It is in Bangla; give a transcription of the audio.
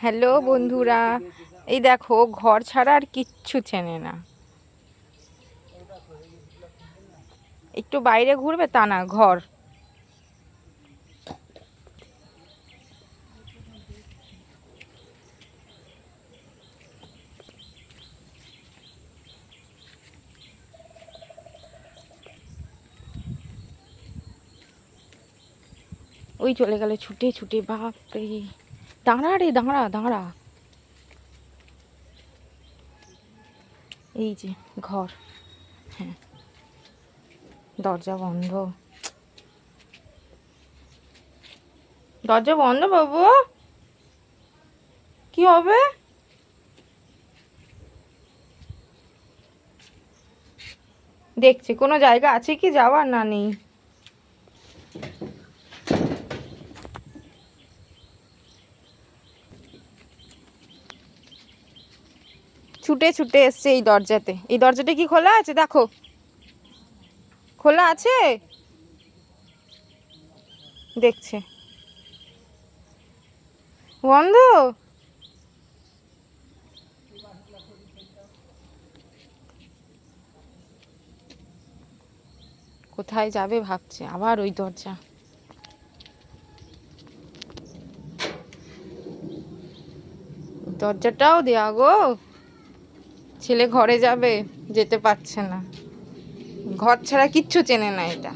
হ্যালো বন্ধুরা। এই দেখো, ঘর ছাড়া আর কিচ্ছু চেনে না। একটু বাইরে ঘুরবে তা না, ঘর। ওই চলে গেলে ছুটে ছুটে বাপ রে দাঁড়া রে, দাঁড়া দাঁড়া। এই যে, ঘর। হ্যাঁ। দরজা বন্ধ। দরজা বন্ধ বাবু? কি হবে? দেখছে, কোনো জায়গা আছে কি যাওয়ার না নেই? ছুটে ছুটে এসছে এই দরজাতে। এই দরজাটা কি খোলা আছে? দেখো। খোলা আছে? দেখছে। বন্ধ? কোথায় যাবে ভাবছে? আবার ওই দরজা। দরজাটাও দেয়া গো। ছেলে ঘরে যাবে যেতে পারছে না। ঘর ছাড়া কিচ্ছু চেনে না এটা।